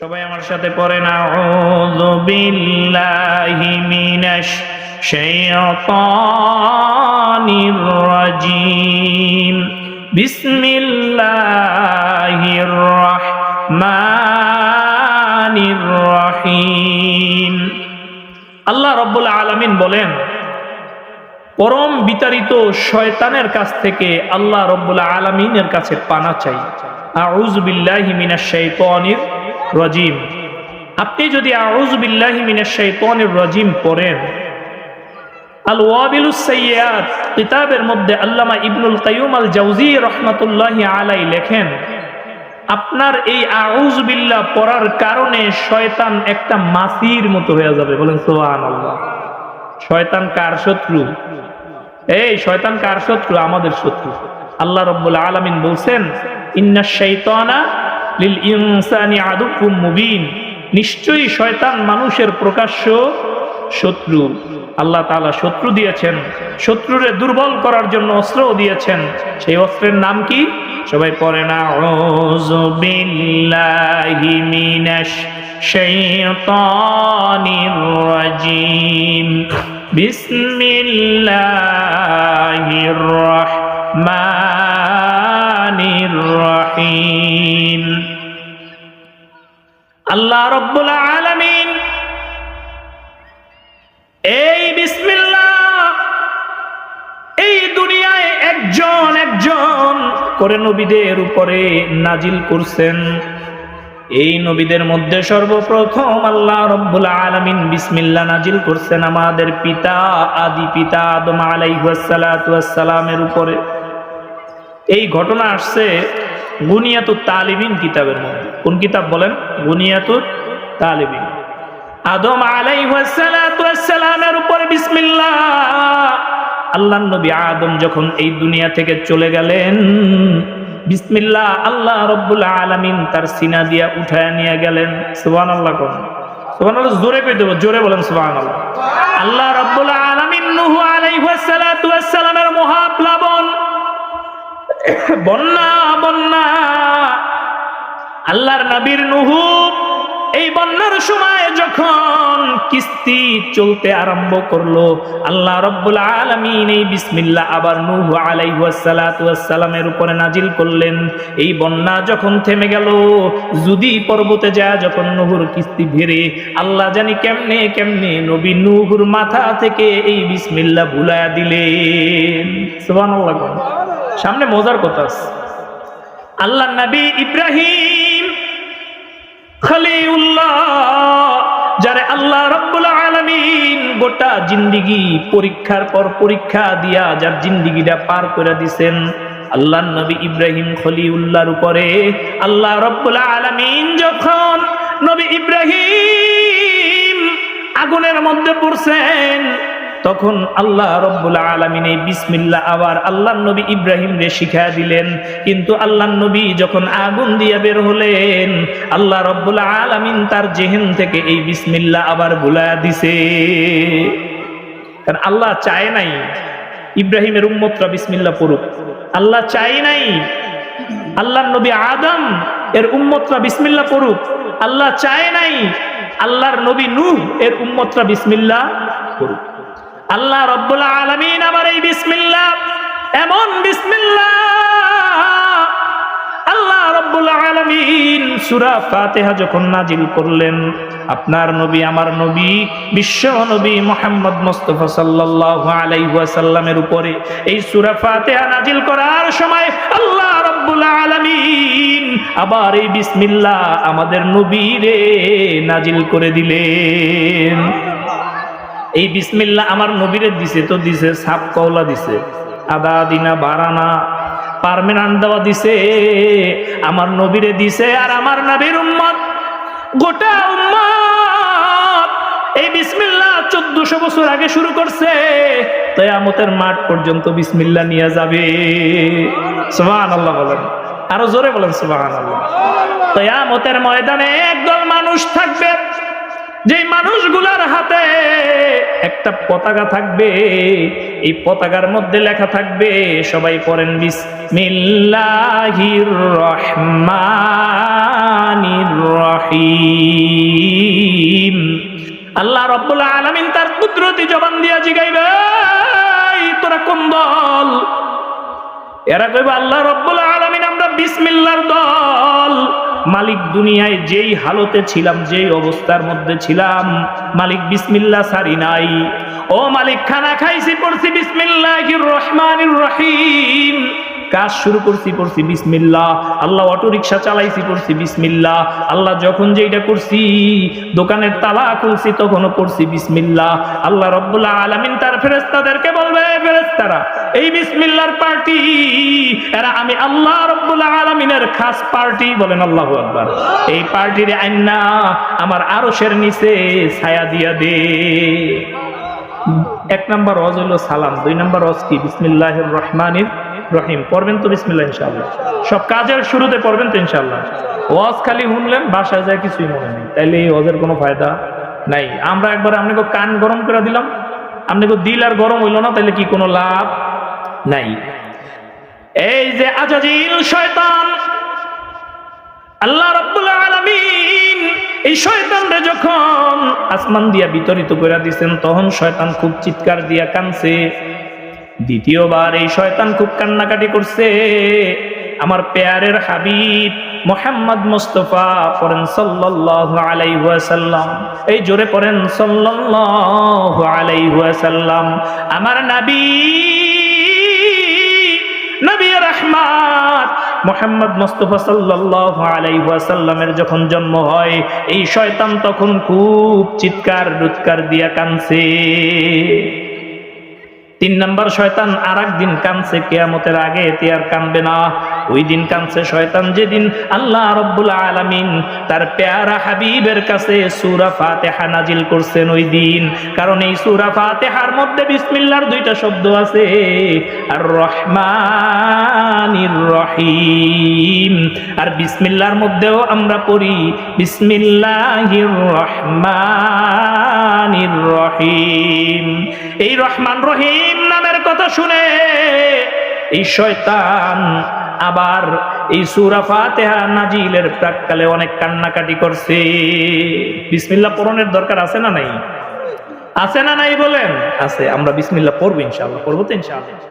সবাই আমার সাথে পড়েন আউযু বিল্লাহি মিনাশ শাইতানির রাজিম। বিসমিল্লাহির রহমানির রহিম। আল্লাহ রব্বুল আলামিন বলেন, পরম বিতাড়িত শয়তানের কাছ থেকে আল্লাহ রব্বুল আলমিনের কাছে পানা চাই। আউজ বিল্লাহি মিনাশ শাইতানির রজিম। আপনি যদি মিনাশ পড়েন আল ওয়াবিলুস সাইয়াত কিতাবের মধ্যে আল্লামা ইবনুল কাইয়ুম আল জাউজি রহমাতুল্লাহি আলাই লেখেন, আপনার এই পড়ার কারণে শয়তান একটা মাসির মতো হয়ে যাবে। বলেন, সুবহানাল্লাহ। শয়তান কার শত্রু? এই শয়তান কার শত্রু? আমাদের শত্রু। আল্লাহ রব্বুল আলামিন বলছেন ইন্না শাইতানা ইনসানি মুবিন। নিশ্চয়ই শয়তান মানুষের প্রকাশ্য শত্রু। আল্লাহ তাআলা শত্রু দিয়েছেন, শত্রুরে দুর্বল করার জন্য অস্ত্রও দিয়েছেন। সেই অস্ত্রের নাম কি? সবাই পড়ে না বিসমিল্লাহির আল্লাহ রব্বুল আলামিন। এই বিসমিল্লাহ, এই দুনিয়ায় একজন একজন করে নবীদের উপরে নাজিল করছেন। এই নবীদের মধ্যে সর্বপ্রথম আল্লাহ রব্বুল আলামিন বিসমিল্লাহ নাজিল করছেন আমাদের পিতা, আদি পিতা আদম আলাইহাসালামের উপরে। এই ঘটনা আসছে গুনিয়াতুত তালিবিন কিতাবের মধ্যে। কোন কিতাব বলেন? গুনিয়াতুত তালিবিন আদম আলাইহাসালামের উপরে বিসমিল্লাহ। আল্লাহ নবী আদম যখন এই দুনিয়া থেকে চলে গেলেন, বিসমিল্লাহ, আল্লাহ রব্বুল আলামিন তার সিনা দিয়া উঠায় নিয়ে গেলেন। সুবান আল্লাহ কোন সুবান আল্লাহ জোরে কই দেবো? জোরে বলেন সুবান আল্লাহ আল্লাহ রব্বুল আলামিন নুহু আলাইহাসালামের মহাপ্লাবন বন্যা বন্যা। আল্লাহর নবীর নুহু এই বন্যার সময় যখন কিস্তি চলতে আরম্ভ করল, আল্লাহ রব্বুল আলমিন এই বিসমিল্লা আবার নুহু আলাইসালামের উপরে নাজিল করলেন। এই বন্যা যখন থেমে গেল, যদি পর্বতে যায় যখন নুহুর কিস্তি ভেরে, আল্লাহ জানি কেমনে কেমনে নবী নুহুর মাথা থেকে এই বিসমিল্লা ভুলায়া দিলেন। কোন? সামনে মজার কথা। আল্লাহ নবী ইব্রাহিম যারে আল্লাহ রব্বুল আলামিন গোটা জিন্দিগি পরীক্ষার পর পরীক্ষা দিয়া যার জিন্দিগিটা পার করে দিছেন, আল্লাহ নবী ইব্রাহিম খলিউল্লাহর উপরে আল্লাহ রব্বুল আলামিন যখন নবী ইব্রাহিম আগুনের মধ্যে পড়ছেন তখন আল্লাহ রব্বুল আলমিন এই বিসমিল্লা আবার আল্লাহ নবী ইব্রাহিম রে শিখা দিলেন। কিন্তু আল্লাহ নবী যখন আগুন দিয়া বের হলেন, আল্লাহ রব্বুল আলমিন তার জেহেন থেকে এই বিসমিল্লা আবার ভুলায়া দিছে। কারণ আল্লাহ চায় নাই ইব্রাহিমের উম্মতরা বিসমিল্লা পড়ুক। আল্লাহ চাই নাই আল্লাহ নবী আদম এর উম্মতরা বিসমিল্লা পড়ুক। আল্লাহ চায় নাই আল্লাহর নবী নূহ এর উম্মতরা বিসমিল্লা পড়ুক। আল্লাহ রব্বুল আলমিন আবার এই বিসমিল্লা এমন বিসমিল্লা আল্লাহ রব্বুল আলমিন সুরা ফাতেহা যখন নাজিল করলেন, আপনার নবী, আমার নবী, বিশ্ব নবী মোহাম্মদ মোস্তফা সাল্লাহ আলাইসাল্লামের উপরে এই সুরা ফাতেহা নাজিল করার সময় আল্লাহ রব্বুল আলমিন আবার এই বিসমিল্লা আমাদের নবীরে নাজিল করে দিলেন। এই বিসমিল্লা আমার নবীরে দিছে তো দিছে, সাপ কওলা দিছে, আদা দিনা বারানা পারমেনান দেওয়া দিছে, আমার নবীরে দিছে আর আমার নবীর উম্মত, গোটা উম্মত। এই বিসমিল্লা চোদ্দশো বছর আগে শুরু করছে তয়ামতের মাঠ পর্যন্ত বিসমিল্লা নিয়ে যাবে। সুবাহ আল্লাহ বলেন। আরও জোরে বলেন সুবাহ আল্লাহ তয়ামতের ময়দানে একদল মানুষ থাকবে। যে মানুষগুলার হাতে একটা পতাকা থাকবে, এই পতাকার মধ্যে লেখা থাকবে, সবাই পড়েন বিস বিসমিল্লাহির রহমানির রহিম। আল্লাহ রব্বুল আলামিন তার কুদরতি জবান দিয়া জিগাইবে তোরা কোন দল? এরা কইবে, আল্লাহ রব্বুল বিসমিল্লার দল। মালিক দুনিয়ায় যেই হালতে ছিলাম, যেই অবস্থার মধ্যে ছিলাম, মালিক বিসমিল্লা সারি নাই। ও মালিক, খানা খাইছি, পড়ছি বিসমিল্লাহির রহমানির রহিম। কাজ শুরু করছি পড়ছি বিসমিল্লা আল্লাহ অটো রিক্সা চালাইছি পড়ছি বিসমিল্লা আল্লাহ যখন যেইটা করছি, দোকানের তালা খুলছি, তখনও পড়ছি বিসমিল্লা আল্লাহ রব্বুল্লাহ আলামিন তার ফেরেস্তাদেরকে বলবে ফেরেস্তারা এই বিসমিল্লার পার্টি, এরা আমি আল্লাহ রব্বুল্লাহ আলামিনের খাস পার্টি বলেন আল্লাহ আকবার। এই পার্টির আইনা আমার আরশের নিচে ছায়া দিয়া দে। এক নম্বর অজ হলো সালাম, দুই নম্বর অজ কি? বিসমিল্লাহ রহমানির রহিম, পড়বেন তো বিসমিল্লাহ ইনশাআল্লাহ। সব কাজের শুরুতে পড়বেন তো ইনশাআল্লাহ। ওয়াজ খালি শুনলেন, বাসায় যায় কিছুই মনে নেই। তাইলে এই ওয়াজের কোনো ফায়দা নাই। আমরা একবার আপনাকে কান গরম করে দিলাম। আপনাকে দিল আর গরম হইল না, তাইলে কি কোনো লাভ নাই? এই যে আজাজিল শয়তান, আল্লাহ রাব্বুল আলামিন এই শয়তানরে যখন আসমান দিয়া বিতরিত করে দিছেন, তখন শয়তান খুব চিৎকার দিয়া কানছে। দ্বিতীয়বার এই শয়তান খুব কান্নাকাটি করছে। আমার পেয়ারের হাবিব মোহাম্মদ মুস্তফা পড়েন সাল্লাল্লাহু আলাইহি ওয়াসাল্লাম। এই জোরে পড়েন, সাল্লাল্লাহু আলাইহি ওয়াসাল্লাম। আমার নবী নবী রহমাত মোহাম্মদ মুস্তফা সাল্লাল্লাহু আলাইহি ওয়াসাল্লামের যখন জন্ম হয়, এই শয়তান তখন খুব চিৎকার দুৎকার দিয়া কানছে তিন নাম্বার শয়তান আর দিন কানছে কেয়ামতের আগে এতে আর কানবে না। ওই দিন কানছে শয়তান, যেদিন আল্লাহ রব্বুল আলমিন তার পেয়ারা হাবিবের কাছে সুরা ফাতেহা নাজিল করছেন ওই দিন। কারণ এই সুরা ফাতেহার মধ্যে বিসমিল্লার দুইটা শব্দ আছে, আর রহমানির রহিম। আর বিসমিল্লাহর মধ্যেও আমরা পড়ি, বিসমিল্লাহির রহমানির রহিম। এই রহমান রহিম নামের কথা শুনে এই শয়তান আবার এই সুরা ফাতেহা নাজিলের প্রাককালে অনেক কান্নাকাটি করছে। বিসমিল্লাহ পড়নের দরকার আছে না নাই? আছে না নাই বলেন? আছে, আমরা বিসমিল্লাহ পড়ব ইনশাআল্লাহ, পড়ব তো ইনশাআল্লাহ।